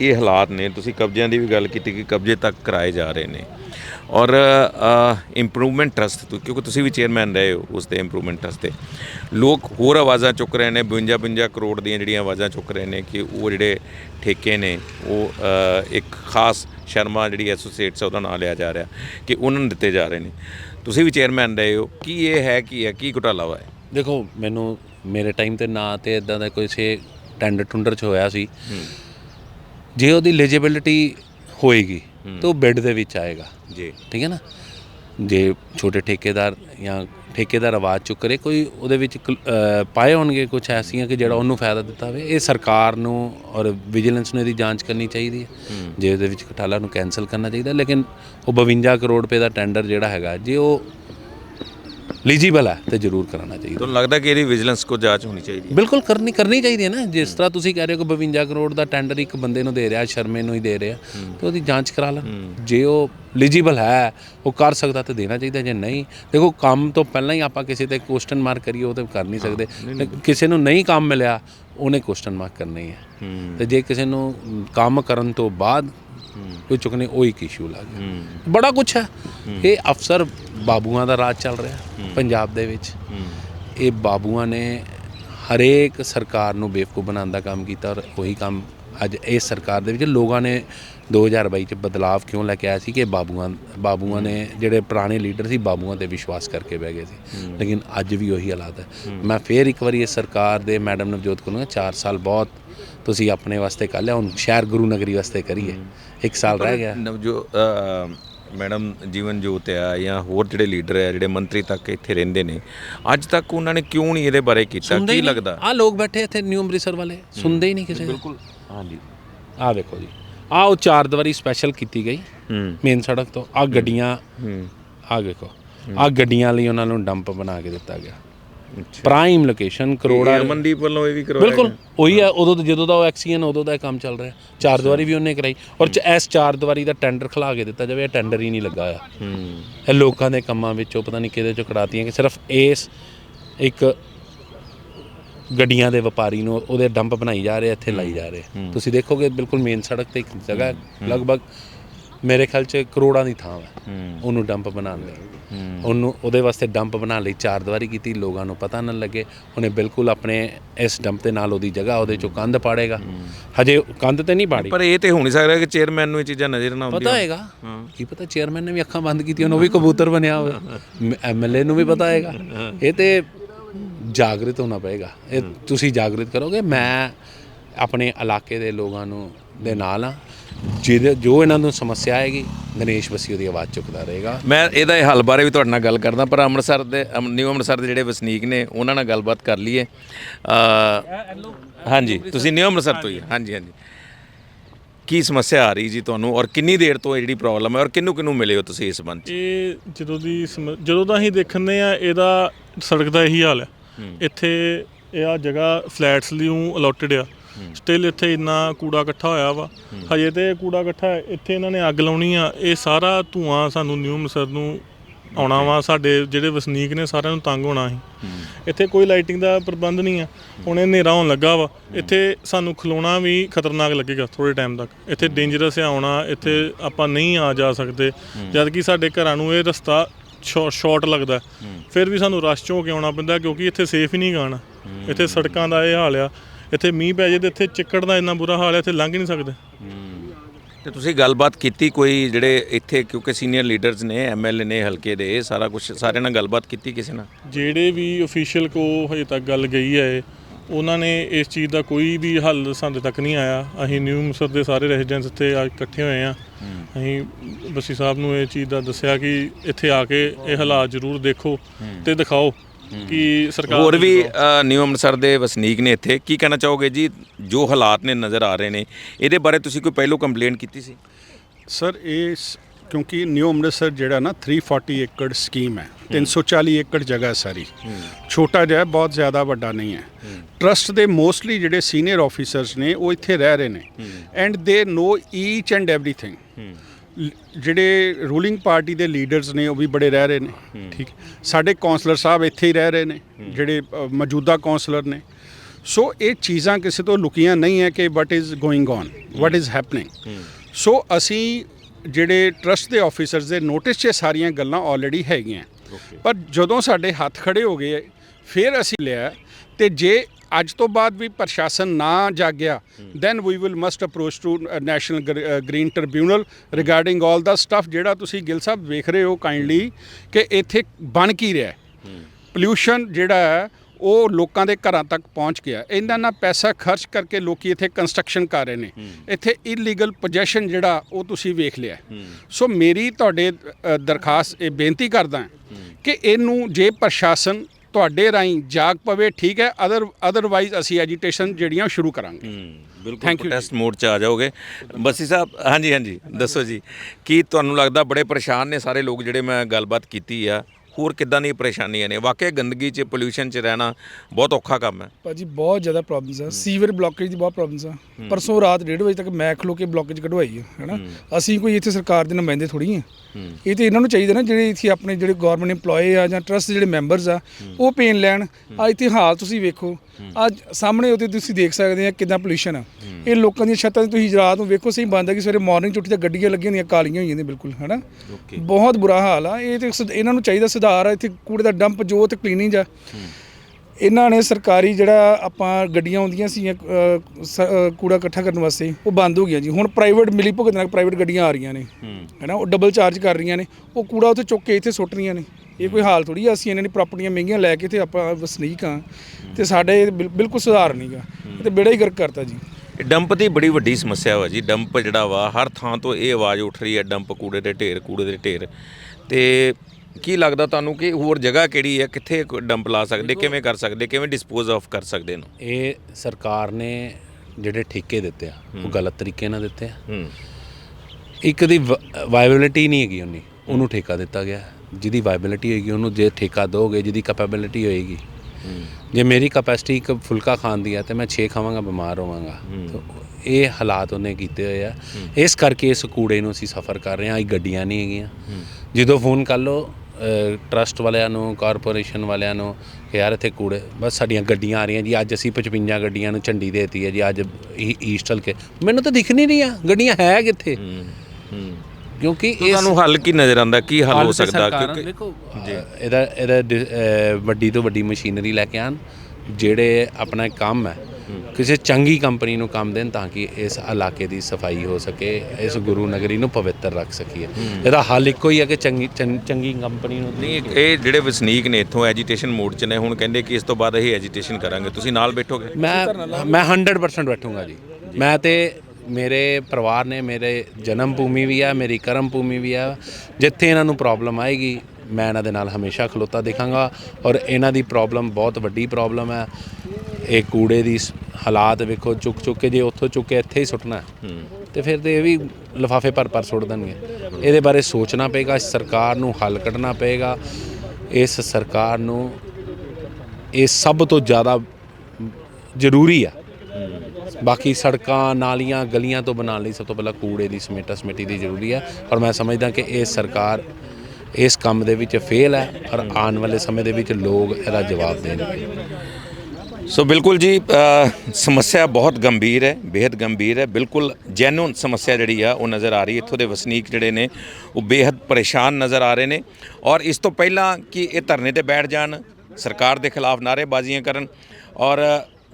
ਇਹ ਹਾਲਾਤ ਨੇ ਤੁਸੀਂ ਕਬਜ਼ਿਆਂ ਦੀ ਵੀ ਗੱਲ ਕੀਤੀ ਕਿ ਕਬਜ਼ੇ ਤੱਕ ਕਰਾਏ ਜਾ ਰਹੇ ਨੇ। ਔਰ ਇੰਪਰੂਵਮੈਂਟ ਟਰਸਟ ਤੋਂ ਕਿਉਂਕਿ ਤੁਸੀਂ ਵੀ ਚੇਅਰਮੈਨ ਰਹੇ ਹੋ ਉਸ ਦੇ ਇੰਪਰੂਵਮੈਂਟ ਟਰਸਟ ਤੇ। ਲੋਕ ਹੋਰ ਆਵਾਜ਼ਾਂ ਚੁੱਕ ਰਹੇ ਨੇ 52 52 ਕਰੋੜ ਦੀਆਂ ਜਿਹੜੀਆਂ ਆਵਾਜ਼ਾਂ ਚੁੱਕ ਰਹੇ ਨੇ ਕਿ ਉਹ ਜਿਹੜੇ ਠੇਕੇ ਨੇ ਉਹ ਅ, ਇੱਕ ਖਾਸ ਸ਼ਰਮਾ ਜਿਹੜੀ ਐਸੋਸੀਏਟਸ ਉਹਦਾ ਨਾਮ ਲਿਆ ਜਾ ਰਿਹਾ ਕਿ ਉਹਨਾਂ ਨੂੰ ਦਿੱਤੇ ਜਾ ਰਹੇ ਨੇ। ਤੁਸੀਂ ਵੀ ਚੇਅਰਮੈਨ ਰਹੇ ਹੋ ਕੀ ਇਹ ਹੈ ਕੀ ਹੈ ਕੀ ਘੁਟਾਲਾ ਵਾ ਹੈ ਦੇਖੋ ਮੈਨੂੰ ਮੇਰੇ ਟਾਈਮ ਤੇ ਨਾ ਤੇ ਇਦਾਂ ਦਾ ਕੋਈ ਸੇ ਟੈਂਡਰ ਟੁੰਡਰ ਚ ਹੋਇਆ ਸੀ। ਜੇ ਉਹਦੀ ਐਲੀਜੀਬਿਲਿਟੀ ਹੋਏਗੀ ਤਾਂ ਉਹ ਬਿਡ ਦੇ ਵਿੱਚ ਆਏਗਾ। ਜੀ। ਠੀਕ ਹੈ ਨਾ? ਜੇ ਛੋਟੇ ਠੇਕੇਦਾਰ ਜਾਂ ਠੇਕੇਦਾਰ ਆਵਾਜ਼ ਚੁੱਕ ਕਰੇ ਕੋਈ ਉਹਦੇ ਵਿੱਚ ਪਾਏ ਹੋਣਗੇ ਕੁਝ ਐਸੀਆਂ ਕਿ ਜਿਹੜਾ ਉਹਨੂੰ ਫਾਇਦਾ ਦਿੱਤਾ ਹੋਵੇ? ਇਹ ਸਰਕਾਰ ਨੂੰ ਔਰ ਵਿਜੀਲੈਂਸ ਨੂੰ ਇਹਦੀ ਜਾਂਚ ਕਰਨੀ ਚਾਹੀਦੀ ਹੈ। ਜੇ ਉਹਦੇ ਵਿੱਚ ਘਟਾਲਾ ਨੂੰ ਕੈਨਸਲ ਕਰਨਾ ਚਾਹੀਦਾ ਲੇਕਿਨ ਉਹ 52 ਕਰੋੜ ਰੁਪਏ ਦਾ ਟੈਂਡਰ ਜਿਹੜਾ ਹੈਗਾ ਜੇ ਉਹ ਲੀਜੀਬਲ ਹੈ ਤੇ ਜ਼ਰੂਰ ਕਰਾਉਣਾ ਚਾਹੀਦਾ। ਤੁਹਾਨੂੰ ਲੱਗਦਾ ਕਿ ਇਹਦੀ ਵਿਜੀਲੈਂਸ ਕੋ ਜਾਂਚ ਹੋਣੀ ਚਾਹੀਦੀ ਹੈ? ਬਿਲਕੁਲ ਕਰਨੀ ਕਰਨੀ ਚਾਹੀਦੀ ਹੈ ਨਾ। ਜਿਸ ਤਰ੍ਹਾਂ ਤੁਸੀਂ ਕਹਿ ਰਹੇ ਹੋ ਕਿ 52 ਕਰੋੜ ਦਾ ਟੈਂਡਰ ਇੱਕ ਬੰਦੇ ਨੂੰ ਦੇ ਰਿਹਾ ਸ਼ਰਮੇ ਨੂੰ ਹੀ ਦੇ ਰਿਹਾ ਤੇ ਉਹਦੀ ਜਾਂਚ ਕਰਾ ਲੈਣ ਜੇ ਉਹ ਐਲੀਜੀਬਲ ਹੈ ਉਹ ਕਰ ਸਕਦਾ ਤੇ ਦੇਣਾ ਚਾਹੀਦਾ ਜੇ ਨਹੀਂ ਦੇਖੋ ਕੰਮ ਤੋਂ ਪਹਿਲਾਂ ਹੀ ਆਪਾਂ ਕਿਸੇ ਤੇ ਕੁਐਸਚਨ ਮਾਰਕ ਕਰੀਏ ਉਹ ਤੇ ਕਰ ਨਹੀਂ ਸਕਦੇ। ਕਿਸੇ ਨੂੰ ਨਹੀਂ ਕੰਮ ਮਿਲਿਆ ਉਹਨੇ ਕੁਐਸਚਨ ਮਾਰਕ ਕਰਨਾ ਹੀ। ਹੈ। ਤੇ ਜੇ ਕਿਸੇ ਨੂੰ ਕੰਮ ਕਰਨ ਤੋਂ ਬਾਅਦ ਕੋਈ ਚੁੱਕਣੇ ਉਹ ਇੱਕ ਇਸ਼ੂ ਲੱਗ ਗਿਆ। ਬੜਾ ਕੁਝ ਹੈ। ਇਹ ਅਫਸਰ ਬਾਬੂਆਂ ਦਾ ਰਾਜ ਚੱਲ ਰਿਹਾ ਪੰਜਾਬ ਦੇ ਵਿੱਚ। ਇਹ ਬਾਬੂਆਂ ਨੇ ਹਰੇਕ ਸਰਕਾਰ ਨੂੰ ਬੇਵਕੂਫ ਬਣਾਉਣ ਦਾ ਕੰਮ ਕੀਤਾ ਔਰ ਉਹੀ ਕੰਮ ਅੱਜ ਇਸ ਸਰਕਾਰ ਦੇ ਵਿੱਚ ਲੋਕਾਂ ਨੇ 2022 ਚ ਬਦਲਾਵ ਕਿਉਂ ਲੈ ਕੇ ਆਇਆ ਸੀ ਕਿ ਬਾਬੂਆਂ ਬਾਬੂਆਂ ਨੇ ਜਿਹੜੇ ਪੁਰਾਣੇ ਲੀਡਰ ਸੀ ਬਾਬੂਆਂ ਤੇ ਵਿਸ਼ਵਾਸ ਕਰਕੇ ਬਹਿ ਗਏ ਸੀ। ਲੇਕਿਨ ਅੱਜ ਵੀ ਉਹੀ ਹਾਲਾਤ ਹੈ। ਮੈਂ ਫੇਰ ਇੱਕ ਵਾਰੀ ਇਸ ਸਰਕਾਰ ਦੇ ਮੈਡਮ ਨਵਜੋਤ ਕੋਲ 4 ਸਾਲ ਬਹੁਤ ਤੁਸੀਂ ਆਪਣੇ ਵਾਸਤੇ ਕਰ ਲਿਆ ਹੁਣ ਸ਼ਹਿਰ ਗੁਰੂ ਨਗਰੀ ਵਾਸਤੇ ਕਰੀਏ। ਇੱਕ ਸਾਲ ਰਹਿ ਗਿਆ। ਨਵਜੋ ਮੈਡਮ ਜੀਵਨ ਜੋਤ ਆ ਜਾਂ ਹੋਰ ਜਿਹੜੇ ਲੀਡਰ ਆ ਜਿਹੜੇ ਮੰਤਰੀ ਤੱਕ ਇੱਥੇ ਰਹਿੰਦੇ ਨੇ ਅੱਜ ਤੱਕ ਉਹਨਾਂ ਨੇ ਕਿਉਂ ਨਹੀਂ ਇਹਦੇ ਬਾਰੇ ਕੀਤਾ? ਕੀ ਲੱਗਦਾ? ਆ ਲੋਕ ਬੈਠੇ ਇੱਥੇ ਨਿਊ ਅੰਮ੍ਰਿਤਸਰ ਵਾਲੇ ਸੁਣਦੇ ਹੀ ਨਹੀਂ ਕਿਸੇ ਬਿਲਕੁਲ। ਹਾਂਜੀ। ਆ ਵੇਖੋ ਜੀ। ਆ ਉਹ ਚਾਰ ਦੀਵਾਰੀ ਸਪੈਸ਼ਲ ਕੀਤੀ ਗਈ। ਹੂੰ। ਮੇਨ ਸੜਕ ਤੋਂ। ਆ ਗੱਡੀਆਂ। ਹੂੰ। ਆ ਵੇਖੋ ਆ ਗੱਡੀਆਂ ਲਈ ਉਹਨਾਂ ਨੂੰ ਡੰਪ ਬਣਾ ਕੇ ਦਿੱਤਾ ਗਿਆ। ਪ੍ਰਾਈਮ ਲੋਕੇਸ਼ਨ ਕਰੋੜਾ ਅਮਨਦੀਪ ਵੱਲੋਂ ਇਹ ਵੀ ਕਰਵਾਇਆ ਬਿਲਕੁਲ। ਉਹੀ ਹੈ ਉਦੋਂ ਤੋਂ ਜਦੋਂ ਦਾ ਉਹ ਐਕਸੀਅਨ ਉਦੋਂ ਦਾ ਇਹ ਕੰਮ ਚੱਲ ਰਿਹਾ। ਚਾਰ ਦੀਵਾਰੀ ਵੀ ਉਹਨੇ ਕਰਾਈ। ਔਰ ਚ- ਇਸ ਚਾਰ ਦੀਵਾਰੀ ਦਾ ਟੈਂਡਰ ਖਿਲਾ ਕੇ ਦਿੱਤਾ ਜਾਵੇ ਇਹ ਟੈਂਡਰ ਹੀ ਨਹੀਂ ਲੱਗਾ ਹੋਇਆ ਹੂੰ। ਇਹ ਲੋਕਾਂ ਦੇ ਕੰਮਾਂ ਵਿੱਚੋਂ ਪਤਾ ਨਹੀਂ ਕਿਹਦੇ ਚੋਂ ਕਢਾਤੀਆਂ ਕਿ ਸਿਰਫ ਇਸ ਇੱਕ ਗੱਡੀਆਂ ਦੇ ਵਪਾਰੀ ਨੂੰ ਉਹਦੇ ਡੰਪ ਬਣਾਈ ਜਾ ਰਹੇ ਇੱਥੇ ਲਾਈ ਜਾ ਰਹੇ ਤੁਸੀਂ ਦੇਖੋਗੇ ਬਿਲਕੁਲ ਮੇਨ ਸੜਕ ਤੇ ਇੱਕ ਜਗ੍ਹਾ ਹੈ, ਲਗਭਗ ਮੇਰੇ ਖਿਆਲ ਚ ਕਰੋੜਾਂ ਦੀ ਥਾਂ ਹੈ ਉਹਨੂੰ ਡੰਪ ਬਣਾਉਣ ਲਈ। ਉਹਨੂੰ ਉਹਦੇ ਵਾਸਤੇ ਡੰਪ ਬਣਾਉਣ ਲਈ ਚਾਰ ਦੀਵਾਰੀ ਕੀਤੀ ਲੋਕਾਂ ਨੂੰ ਪਤਾ ਨਾ ਲੱਗੇ। ਉਹਨੇ ਬਿਲਕੁਲ ਆਪਣੇ ਇਸ ਡੰਪ ਦੇ ਨਾਲ ਉਹਦੀ ਜਗ੍ਹਾ ਉਹਦੇ ਚੋਂ ਕੰਧ ਪਾੜੇਗਾ। ਹਜੇ ਕੰਧ ਤੇ ਨਹੀਂ ਪਾੜੀ। ਪਰ ਇਹ ਤੇ ਹੋ ਨਹੀਂ ਸਕਦਾ ਕਿ ਚੇਅਰਮੈਨ ਨੂੰ ਇਹ ਚੀਜ਼ਾਂ ਨਜ਼ਰ ਨਾ ਪਤਾ ਆਉਂਦੀਆਂ ਹੈਗਾ ਕੀ ਪਤਾ ਚੇਅਰਮੈਨ ਨੇ ਵੀ ਅੱਖਾਂ ਬੰਦ ਕੀਤੀਆਂ ਉਹਨੂੰ ਵੀ ਕਬੂਤਰ ਬਣਿਆ ਹੋਵੇ। ਐਮਐਲਏ ਨੂੰ ਵੀ ਪਤਾ ਹੈਗਾ। ਇਹ ਤੇ ਜਾਗਰਿਤ ਹੋਣਾ ਪਏਗਾ। ਇਹ ਤੁਸੀਂ ਜਾਗਰਿਤ ਕਰੋਗੇ ਮੈਂ ਆਪਣੇ ਇਲਾਕੇ ਦੇ ਲੋਕਾਂ ਨੂੰ ਦੇ ਨਾਲ ਆ ਜਿਹਦੇ ਜੋ ਇਹਨਾਂ ਨੂੰ ਸਮੱਸਿਆ ਆਏਗੀ ਗਣੇਸ਼ ਵਸੀ ਉਹਦੀ ਆਵਾਜ਼ ਚੁੱਕਦਾ ਰਹੇਗਾ। ਮੈਂ ਇਹਦਾ ਇਹ ਹੱਲ ਬਾਰੇ ਵੀ ਤੁਹਾਡੇ ਨਾਲ ਗੱਲ ਕਰਦਾ ਪਰ ਅੰਮ੍ਰਿਤਸਰ ਦੇ ਅਮ- ਨਿਊ ਅੰਮ੍ਰਿਤਸਰ ਦੇ ਜਿਹੜੇ ਵਸਨੀਕ ਨੇ ਉਹਨਾਂ ਨਾਲ ਗੱਲਬਾਤ ਕਰ ਲਈਏ। ਅ, ਹਾਂਜੀ ਤੁਸੀਂ ਨਿਊ ਅੰਮ੍ਰਿਤਸਰ ਤੋਂ ਹੀ ਹਾਂਜੀ ਹਾਂਜੀ। ਕੀ ਸਮੱਸਿਆ ਆ ਰਹੀ ਜੀ ਤੁਹਾਨੂੰ ਔਰ ਕਿੰਨੀ ਦੇਰ ਤੋਂ ਇਹ ਜਿਹੜੀ ਪ੍ਰੋਬਲਮ ਹੈ ਔਰ ਕਿੰਨੂੰ ਕਿੰਨੂੰ ਮਿਲੇ ਹੋ ਤੁਸੀਂ ਇਸ ਸੰਬੰਧ 'ਚ? ਇਹ ਜਦੋਂ ਦੀ ਸਮ- ਜਦੋਂ ਦਾ ਅਸੀਂ ਦੇਖਣੇ ਆ ਇਹਦਾ ਸੜਕ ਦਾ ਇਹੀ ਹਾਲ ਆ ਇੱਥੇ ਇਹ ਆ ਜਗ੍ਹਾ ਫਲੈਟਸ ਲਈ ਅਲੋਟਡ ਆ। ਸਟਿਲ ਇੱਥੇ ਇੰਨਾ ਕੂੜਾ ਇਕੱਠਾ ਹੋਇਆ ਵਾ। ਹਜੇ ਤੇ ਕੂੜਾ ਇਕੱਠਾ ਹੈ, ਇੱਥੇ ਇਹਨਾਂ ਨੇ ਅੱਗ ਲਾਉਣੀ ਆ। ਇਹ ਸਾਰਾ ਧੂਆਂ ਸਾਨੂੰ ਨਿਊ ਮਸਰ ਨੂੰ ਆਉਣਾ ਵਾ। ਸਾਡੇ ਜਿਹੜੇ ਵਸਨੀਕ ਨੇ ਸਾਰਿਆਂ ਨੂੰ ਤੰਗ ਹੋਣਾ ਸੀ। ਇੱਥੇ ਕੋਈ ਲਾਈਟਿੰਗ ਦਾ ਪ੍ਰਬੰਧ ਨਹੀਂ ਆ। ਹੁਣ ਇਹ ਹਨੇਰਾ ਹੋਣ ਲੱਗਾ ਵਾ। ਇੱਥੇ ਸਾਨੂੰ ਖਲੋਣਾ ਵੀ ਖਤਰਨਾਕ ਲੱਗੇਗਾ ਥੋੜੇ ਟਾਈਮ ਤੱਕ। ਇੱਥੇ ਡੇਂਜਰਸ ਆ ਆਉਣਾ। ਇੱਥੇ ਆਪਾਂ ਨਹੀਂ ਆ ਜਾ ਸਕਦੇ। ਜਦ ਕਿ ਸਾਡੇ ਘਰਾਂ ਨੂੰ ਇਹ ਰਸਤਾ ਸ਼ਾਰਟ ਲੱਗਦਾ। ਫਿਰ ਵੀ ਸਾਨੂੰ ਰਸ਼ ਚੋਂ ਕੇ ਆਉਣਾ ਪੈਂਦਾ ਕਿਉਂਕਿ ਇੱਥੇ ਸੇਫ ਹੀ ਨਹੀਂ ਗਾਣਾ। ਇੱਥੇ ਸੜਕਾਂ ਦਾ ਇਹ ਹਾਲ ਆ। ਇੱਥੇ ਮੀਂਹ ਪੈ ਜੇ ਤੇ ਇੱਥੇ ਚਿੱਕੜ ਦਾ ਇੰਨਾ ਬੁਰਾ ਹਾਲ ਹੈ ਇੱਥੇ ਲੰਘ ਹੀ ਨਹੀਂ ਸਕਦੇ। ਤੇ ਤੁਸੀਂ ਗੱਲਬਾਤ ਕੀਤੀ ਕੋਈ ਜਿਹੜੇ ਇੱਥੇ ਕਿਉਂਕਿ ਸੀਨੀਅਰ ਲੀਡਰਸ ਨੇ ਐਮਐਲਏ ਨੇ ਹਲਕੇ ਦੇ ਸਾਰਾ ਕੁਝ ਸਾਰਿਆਂ ਨਾਲ ਗੱਲਬਾਤ ਕੀਤੀ ਕਿਸੇ ਨਾਲ? ਜਿਹੜੇ ਵੀ ਅਫੀਸ਼ੀਅਲ ਕੋ ਹਜੇ ਤੱਕ ਗੱਲ ਗਈ ਹੈ ਉਹਨਾਂ ਨੇ ਇਸ ਚੀਜ਼ ਦਾ ਕੋਈ ਵੀ ਹੱਲ ਸਾਡੇ ਤੱਕ ਨਹੀਂ ਆਇਆ। ਅਸੀਂ ਨਿਊ ਮੁਸਰ ਦੇ ਸਾਰੇ ਰੈਜ਼ੀਡੈਂਟਸ ਇੱਥੇ ਆ ਇਕੱਠੇ ਹੋਏ ਆ ਅਸੀਂ ਬੱਸੀ ਸਾਹਿਬ ਨੂੰ ਇਹ ਚੀਜ਼ ਦਾ ਦੱਸਿਆ ਕਿ ਇੱਥੇ ਆ ਕੇ ਇਹ ਹਾਲਾਤ ਜ਼ਰੂਰ ਦੇਖੋ ਤੇ ਦਿਖਾਓ ਕਿ ਸਰਕਾਰ ਹੋਰ ਵੀ ਨਿਊ ਅੰਮ੍ਰਿਤਸਰ ਦੇ ਵਸਨੀਕ ਨੇ ਇੱਥੇ। ਕੀ ਕਹਿਣਾ ਚਾਹੋਗੇ ਜੀ? ਜੋ ਹਾਲਾਤ ਨੇ ਨਜ਼ਰ ਆ ਰਹੇ ਨੇ ਇਹਦੇ ਬਾਰੇ ਤੁਸੀਂ ਕੋਈ ਪਹਿਲੋਂ ਕੰਪਲੇਂਟ ਕੀਤੀ ਸੀ? ਸਰ ਇਹ ਸ- ਕਿਉਂਕਿ ਨਿਊ ਅੰਮ੍ਰਿਤਸਰ ਜਿਹੜਾ ਨਾ 340 ਏਕੜ ਸਕੀਮ ਹੈ 340 ਏਕੜ ਜਗ੍ਹਾ ਸਾਰੀ ਛੋਟਾ ਜਿਹਾ ਬਹੁਤ ਜ਼ਿਆਦਾ ਵੱਡਾ ਨਹੀਂ ਹੈ ਟਰਸਟ ਦੇ ਮੋਸਟਲੀ ਜਿਹੜੇ ਸੀਨੀਅਰ ਆਫੀਸਰਸ ਨੇ ਉਹ ਇੱਥੇ ਰਹਿ ਰਹੇ ਨੇ and they know each and everything ਜਿਹੜੇ ਰੂਲਿੰਗ ਪਾਰਟੀ ਦੇ ਲੀਡਰਸ ਨੇ ਉਹ ਵੀ ਬੜੇ ਰਹਿ ਰਹੇ ਨੇ ਠੀਕ ਸਾਡੇ ਕਾਉਂਸਲਰ ਸਾਹਿਬ ਇੱਥੇ ਹੀ ਰਹਿ ਰਹੇ ਨੇ ਜਿਹੜੇ ਮੌਜੂਦਾ ਕਾਉਂਸਲਰ ਨੇ ਸੋ ਇਹ ਚੀਜ਼ਾਂ ਕਿਸੇ ਤੋਂ ਲੁਕੀਆਂ ਨਹੀਂ ਹੈ ਕਿ what is going on what is happening so ਅਸੀਂ ਜਿਹੜੇ ਟਰਸਟ ਦੇ ਆਫੀਸਰਸ ਦੇ ਨੋਟਿਸ 'ਚ ਇਹ ਸਾਰੀਆਂ ਗੱਲਾਂ ਆਲਰੇਡੀ ਹੈਗੀਆਂ। ਪਰ ਜਦੋਂ ਸਾਡੇ ਹੱਥ ਖੜੇ ਹੋ ਗਏ ਫਿਰ ਅਸੀਂ ਲਿਆ ਤੇ ਜੇ ਅੱਜ ਤੋਂ ਬਾਅਦ ਵੀ ਪ੍ਰਸ਼ਾਸਨ ਨਾ ਜਾਗਿਆ then we will must approach to national green tribunal regarding all the stuff ਜਿਹੜਾ ਤੁਸੀਂ ਗਿੱਲ ਸਾਹਿਬ ਵੇਖ ਰਹੇ ਹੋ ਕਾਈਂਡਲੀ ਕਿ ਇੱਥੇ ਬਣ ਕੀ ਰਿਹਾ। ਪੋਲਿਊਸ਼ਨ ਜਿਹੜਾ ਹੈ ਉਹ ਲੋਕਾਂ ਦੇ ਘਰਾਂ ਤੱਕ ਪਹੁੰਚ ਗਿਆ। ਇਹਨਾਂ ਨਾਲ ਪੈਸਾ ਖਰਚ ਕਰਕੇ ਲੋਕੀ ਇੱਥੇ ਕੰਸਟਰਕਸ਼ਨ ਕਰ ਰਹੇ ਨੇ। ਇੱਥੇ ਇਲੀਗਲ ਪੋਜੈਸ਼ਨ ਜਿਹੜਾ ਉਹ ਤੁਸੀਂ ਵੇਖ ਲਿਆ। ਸੋ ਮੇਰੀ ਤੁਹਾਡੇ ਦਰਖਾਸਤ ਇਹ ਬੇਨਤੀ ਕਰਦਾ ਕਿ ਇਹਨੂੰ ਜੇ ਪ੍ਰਸ਼ਾਸਨ ਤੁਹਾਡੇ ਰਾਹੀਂ ਜਾਗ ਪਵੇ ਠੀਕ ਹੈ ਅਦਰ ਅਦਰਵਾਈਜ਼ ਅਸੀਂ ਐਜੀਟੇਸ਼ਨ ਜਿਹੜੀਆਂ ਸ਼ੁਰੂ ਕਰਾਂਗੇ। ਬਿਲਕੁਲ ਪ੍ਰੋਟੈਸਟ ਮੋਡ 'ਚ ਆ ਜਾਓਗੇ। ਬੱਸੀ ਸਾਹਿਬ ਹਾਂਜੀ ਹਾਂਜੀ ਦੱਸੋ ਜੀ ਕੀ ਤੁਹਾਨੂੰ ਲੱਗਦਾ ਬੜੇ ਪਰੇਸ਼ਾਨ ਨੇ ਸਾਰੇ ਲੋਕ ਜਿਹੜੇ ਮੈਂ ਗੱਲਬਾਤ ਕੀਤੀ ਆ? ਹੋਰ ਕਿੱਦਾਂ ਦੀਆਂ ਪਰੇਸ਼ਾਨੀਆਂ ਨੇ? ਵਾਕਿਆ ਗੰਦਗੀ 'ਚ ਪੋਲਿਊਸ਼ਨ 'ਚ ਰਹਿਣਾ ਬਹੁਤ ਔਖਾ ਕੰਮ ਹੈ। ਭਾਜੀ ਬਹੁਤ ਜ਼ਿਆਦਾ ਪ੍ਰੋਬਲਮਸ ਆ। ਸੀਵਰ ਬਲੌਕੇਜ ਦੀ ਬਹੁਤ ਪ੍ਰੋਬਲਮਸ ਆ। ਪਰਸੋਂ ਰਾਤ 1:30 ਵਜੇ ਤੱਕ ਮੈਂ ਖਲੋ ਕੇ ਬਲੌਕੇਜ ਕਢਵਾਈ ਆ ਹੈਨਾ? ਅਸੀਂ ਕੋਈ ਇੱਥੇ ਸਰਕਾਰ ਦੇ ਨੁਮਾਇੰਦੇ ਥੋੜੀ ਆ। ਇਹ ਤੇ ਇਹਨਾਂ ਨੂੰ ਚਾਹੀਦਾ ਨਾ ਜਿਹੜੇ ਇੱਥੇ ਆਪਣੇ ਜਿਹੜੇ ਗਵਰਨਮੈਂਟ EMPLOYE ਆ ਜਾਂ ਟਰਸਟ ਜਿਹੜੇ ਮੈਂਬਰਸ ਆ ਉਹ ਪੇਨ ਲੈਣ। ਆ ਇੱਥੇ ਹਾਲ ਤੁਸੀਂ ਵੇਖੋ। ਅੱਜ ਸਾਹਮਣੇ ਉੱਤੇ ਤੁਸੀਂ ਦੇਖ ਸਕਦੇ ਆ ਕਿਦਾਂ ਪੋਲੂਸ਼ਨ ਆ। ਇਹ ਲੋਕਾਂ ਦੀਆਂ ਛੱਤਾਂ ਤੇ ਤੁਸੀਂ ਰਾਤ ਨੂੰ ਵੇਖੋ ਸਹੀ ਬੰਦ ਆ ਕਿ ਸਵੇਰੇ ਮਾਰਨਿੰਗ ਉੱਠੀ ਤਾਂ ਗੱਡੀਆਂ ਲੱਗੀਆਂ ਹੁੰਦੀਆਂ ਕਾਲੀਆਂ ਹੋਈਆਂ ਨੇ ਬਿਲਕੁਲ ਹੈਨਾ? ਬਹੁਤ ਬੁਰਾ ਹਾਲ ਆ। ਇਹ ਤੇ ਇਹਨਾਂ ਨੂੰ ਚਾਹੀਦਾ ਸੁਧਾਰ ਆ ਇੱਥੇ ਕੂੜੇ ਦਾ ਡੰਪ ਜੋ ਤੇ ਕਲੀਨਿੰਗ ਆ। ਇਹਨਾਂ ਨੇ ਸਰਕਾਰੀ ਜਿਹੜਾ ਆਪਾਂ ਗੱਡੀਆਂ ਆਉਂਦੀਆਂ ਸੀ ਕੂੜਾ ਇਕੱਠਾ ਕਰਨ ਵਾਸਤੇ ਉਹ ਬੰਦ ਹੋ ਗਿਆ ਜੀ। ਹੁਣ ਪ੍ਰਾਈਵੇਟ ਮਿਲੀ ਭੁਗਤ ਨਾਲ ਪ੍ਰਾਈਵੇਟ ਗੱਡੀਆਂ ਆ ਰਹੀਆਂ ਨੇ। ਹੈਨਾ ਉਹ ਡਬਲ ਚਾਰਜ ਕਰ ਰਹੀਆਂ ਨੇ। ਉਹ ਕੂੜਾ ਉੱਥੇ ਚੁੱਕ ਕੇ ਇੱਥੇ ਸੁੱਟ ਰਹੀਆਂ ਨੇ। ਇਹ ਕੋਈ ਹਾਲ ਥੋੜੀ ਆ ਅਸੀਂ ਇਹਨਾਂ ਦੀ ਪ੍ਰਾਪਰਟੀਆਂ ਮਹਿੰਗੀਆਂ ਲੈ ਕੇ ਤੇ ਆਪਾਂ ਵਸਨੀਕ ਆ। ਤੇ ਸਾਡੇ ਬਿਲ- ਬਿਲਕੁਲ ਸੁਧਾਰ ਨਹੀਂਗਾ ਤੇ ਬੇੜਾ ਹੀ ਗਰਕ ਕਰਤਾ ਜੀ। ਇਹ ਡੰਪ ਦੀ ਬੜੀ ਵੱਡੀ ਸਮੱਸਿਆ ਵਾ ਜੀ। ਡੰਪ ਜਿਹੜਾ ਵਾ ਹਰ ਥਾਂ ਤੋਂ ਇਹ ਆਵਾਜ਼ ਉੱਠ ਰਹੀ ਹੈ ਡੰਪ ਕੂੜੇ ਦੇ ਢੇਰ ਕੂੜੇ ਦੇ ਢੇਰ। ਤੇ ਕੀ ਲੱਗਦਾ ਤੁਹਾਨੂੰ ਕਿ ਹੋਰ ਜਗ੍ਹਾ ਕਿਹੜੀ ਹੈ? ਕਿੱਥੇ ਡੰਪ ਲਾ ਸਕਦੇ? ਕਿਵੇਂ ਕਰ ਸਕਦੇ? ਕਿਵੇਂ ਡਿਸਪੋਜ਼ ਆਫ ਕਰ ਸਕਦੇ ਇਹਨੂੰ? ਇਹ ਸਰਕਾਰ ਨੇ ਜਿਹੜੇ ਠੇਕੇ ਦਿੱਤੇ ਆ ਉਹ ਗਲਤ ਤਰੀਕੇ ਨਾਲ ਦਿੱਤੇ ਆ। ਹੂੰ। ਇੱਕ ਦੀ ਵਾਇਬਿਲਿਟੀ ਨਹੀਂ ਹੈਗੀ ਉਹਨੀ ਉਹਨੂੰ ਠੇਕਾ ਦਿੱਤਾ ਗਿਆ। ਜਿਹਦੀ ਵਾਇਬਿਲਿਟੀ ਹੋਏਗੀ ਉਹਨੂੰ ਜੇ ਠੇਕਾ ਦੋਗੇ ਜਿਹਦੀ ਕੈਪੇਬਿਲਿਟੀ ਹੋਏਗੀ। ਜੇ ਮੇਰੀ ਕਪੈਸਿਟੀ ਇੱਕ ਫੁਲਕਾ ਖਾਣ ਦੀ ਹੈ ਤੇ ਮੈਂ 6 ਖਾਵਾਂਗਾ ਬਿਮਾਰ ਹੋਵਾਂਗਾ। ਇਹ ਹਾਲਾਤ ਉਹਨੇ ਕੀਤੇ ਹੋਏ ਆ। ਇਸ ਕਰਕੇ ਇਸ ਕੂੜੇ ਨੂੰ ਅਸੀਂ ਸਫਰ ਕਰ ਰਹੇ ਹਾਂ। ਇਹ ਗੱਡੀਆਂ ਨਹੀਂ ਹੈਗੀਆਂ। ਜਦੋਂ ਫੋਨ ਕਰ ਲਓ ਟਰਸਟ ਵਾਲਿਆਂ ਨੂੰ ਕਾਰਪੋਰੇਸ਼ਨ ਵਾਲਿਆਂ ਨੂੰ ਕਿ ਯਾਰ ਇੱਥੇ ਕੂੜੇ ਬਸ ਸਾਡੀਆਂ ਗੱਡੀਆਂ ਆ ਰਹੀਆਂ ਜੀ ਅੱਜ ਅਸੀਂ 55 ਗੱਡੀਆਂ ਨੂੰ ਝੰਡੀ ਦੇਤੀ ਹੈ ਜੀ ਅੱਜ ਇਹ ਈਸਟ ਹਲਕੇ। ਮੈਨੂੰ ਤਾਂ ਦਿਖ ਨਹੀਂ ਰਹੀਆਂ ਗੱਡੀਆਂ ਹੈ ਕਿੱਥੇ? ਕਿਉਂਕਿ ਤਾਂ ਤੁਹਾਨੂੰ ਹੱਲ ਕੀ ਨਜ਼ਰ ਆਉਂਦਾ ਕੀ ਹੱਲ ਹੋ ਸਕਦਾ? ਕਿਉਂਕਿ ਦੇਖੋ ਇਹਦਾ ਇਹਦਾ ਵੱਡੀ ਤੋਂ ਵੱਡੀ ਮਸ਼ੀਨਰੀ ਲੈ ਕੇ ਆਣ ਜਿਹੜੇ ਆਪਣਾ ਕੰਮ ਹੈ ਕਿਸੇ ਚੰਗੀ ਕੰਪਨੀ ਨੂੰ ਕੰਮ ਦੇਣ ਤਾਂ ਕਿ ਇਸ ਇਲਾਕੇ ਦੀ ਸਫ਼ਾਈ ਹੋ ਸਕੇ ਇਸ ਗੁਰੂ ਨਗਰੀ ਨੂੰ ਪਵਿੱਤਰ ਰੱਖ ਸਕੀਏ। ਇਹਦਾ ਹੱਲ ਇੱਕੋ ਹੀ ਹੈ ਕਿ ਚੰਗੀ ਚੰਗੀ ਕੰਪਨੀ ਨੂੰ ਨਹੀਂ ਇਹ ਜਿਹੜੇ ਵਸਨੀਕ ਨੇ ਇੱਥੋਂ ਐਜੀਟੇਸ਼ਨ ਮੋਡ 'ਚ ਨੇ ਹੁਣ ਕਹਿੰਦੇ ਕਿ ਇਸ ਤੋਂ ਬਾਅਦ ਅਸੀਂ ਐਜੀਟੇਸ਼ਨ ਕਰਾਂਗੇ। ਤੁਸੀਂ ਨਾਲ ਬੈਠੋਗੇ? ਮੈਂ ਮੈਂ 100% ਬੈਠੂੰਗਾ ਜੀ। ਮੈਂ ਤੇ ਮੇਰੇ ਪਰਿਵਾਰ ਨੇ ਮੇਰੇ ਜਨਮ ਭੂਮੀ ਵੀ ਆ ਮੇਰੀ ਕਰਮ ਭੂਮੀ ਵੀ ਆ। ਜਿੱਥੇ ਇਹਨਾਂ ਨੂੰ ਪ੍ਰੋਬਲਮ ਆਏਗੀ ਮੈਂ ਇਹਨਾਂ ਦੇ ਨਾਲ ਹਮੇਸ਼ਾ ਖਲੋਤਾ ਦੇਖਾਂਗਾ। ਔਰ ਇਹਨਾਂ ਦੀ ਪ੍ਰੋਬਲਮ ਬਹੁਤ ਵੱਡੀ ਪ੍ਰੋਬਲਮ ਹੈ ਇਹ ਕੂੜੇ ਦੀ ਹਾਲਾਤ ਵੇਖੋ ਚੁੱਕ ਚੁੱਕ ਕੇ ਜੇ ਉੱਥੋਂ ਚੁੱਕ ਕੇ ਇੱਥੇ ਹੀ ਸੁੱਟਣਾ। ਤੇ ਫਿਰ ਤੇ ਇਹ ਵੀ ਲਿਫਾਫੇ ਭਰ ਭਰ ਸੁੱਟ ਦੇਣਗੇ। ਇਹਦੇ ਬਾਰੇ ਸੋਚਣਾ ਪਏਗਾ ਸਰਕਾਰ ਨੂੰ ਹੱਲ ਕੱਢਣਾ ਪਏਗਾ ਇਸ ਸਰਕਾਰ ਨੂੰ ਇਹ ਸਭ ਤੋਂ ਜ਼ਿਆਦਾ ਜ਼ਰੂਰੀ ਆ। ਬਾਕੀ ਸੜਕਾਂ ਨਾਲੀਆਂ ਗਲੀਆਂ ਤੋਂ ਬਣਾਉਣ ਲਈ ਸਭ ਤੋਂ ਪਹਿਲਾਂ ਕੂੜੇ ਦੀ ਸਮੇਟਾ ਸਮੇਟੀ ਦੀ ਜ਼ਰੂਰੀ ਹੈ ਔਰ ਮੈਂ ਸਮਝਦਾ ਕਿ ਇਹ ਸਰਕਾਰ ਇਸ ਕੰਮ ਦੇ ਵਿੱਚ ਫੇਲ ਹੈ ਔਰ ਆਉਣ ਵਾਲੇ ਸਮੇਂ ਦੇ ਵਿੱਚ ਲੋਕ ਇਹਦਾ ਜਵਾਬ ਦੇਣਗੇ। ਸੋ ਬਿਲਕੁਲ ਜੀ ਸਮੱਸਿਆ ਬਹੁਤ ਗੰਭੀਰ ਹੈ ਬੇहद ਗੰਭੀਰ ਹੈ, ਬਿਲਕੁਲ ਜੈਨੂਨ ਸਮੱਸਿਆ ਜਿਹੜੀ ਆ, ਉਹ ਨਜ਼ਰ ਆ ਰਹੀ ਇੱਥੋਂ ਦੇ ਵਸਨੀਕ ਜਿਹੜੇ ਨੇ, ਉਹ ਬੇहद ਪਰੇਸ਼ਾਨ ਨਜ਼ਰ ਆ ਰਹੇ ਨੇ। ਔਰ ਇਸ ਤੋਂ ਪਹਿਲਾਂ ਕਿ ਇਹ ਧਰਨੇ ਤੇ ਬੈਠ ਜਾਣ, ਸਰਕਾਰ ਦੇ ਖਿਲਾਫ ਨਾਰੇਬਾਜ਼ੀਆਂ ਕਰਨ, ਔਰ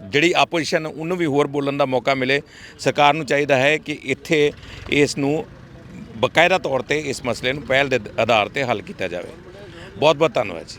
ਜਿਹੜੀ ਆਪੋਜੀਸ਼ਨ ਉਹਨੂੰ ਵੀ ਹੋਰ ਬੋਲਣ ਦਾ ਮੌਕਾ ਮਿਲੇ, ਸਰਕਾਰ ਨੂੰ ਚਾਹੀਦਾ ਹੈ ਕਿ ਇੱਥੇ ਇਸ ਨੂੰ ਬਕਾਇਦਾ ਤੌਰ ਤੇ ਇਸ ਮਸਲੇ ਨੂੰ ਪਹਿਲ ਦੇ ਆਧਾਰ ਤੇ ਹੱਲ ਕੀਤਾ ਜਾਵੇ। ਬਹੁਤ ਬਹੁਤ ਧੰਨਵਾਦ ਜੀ।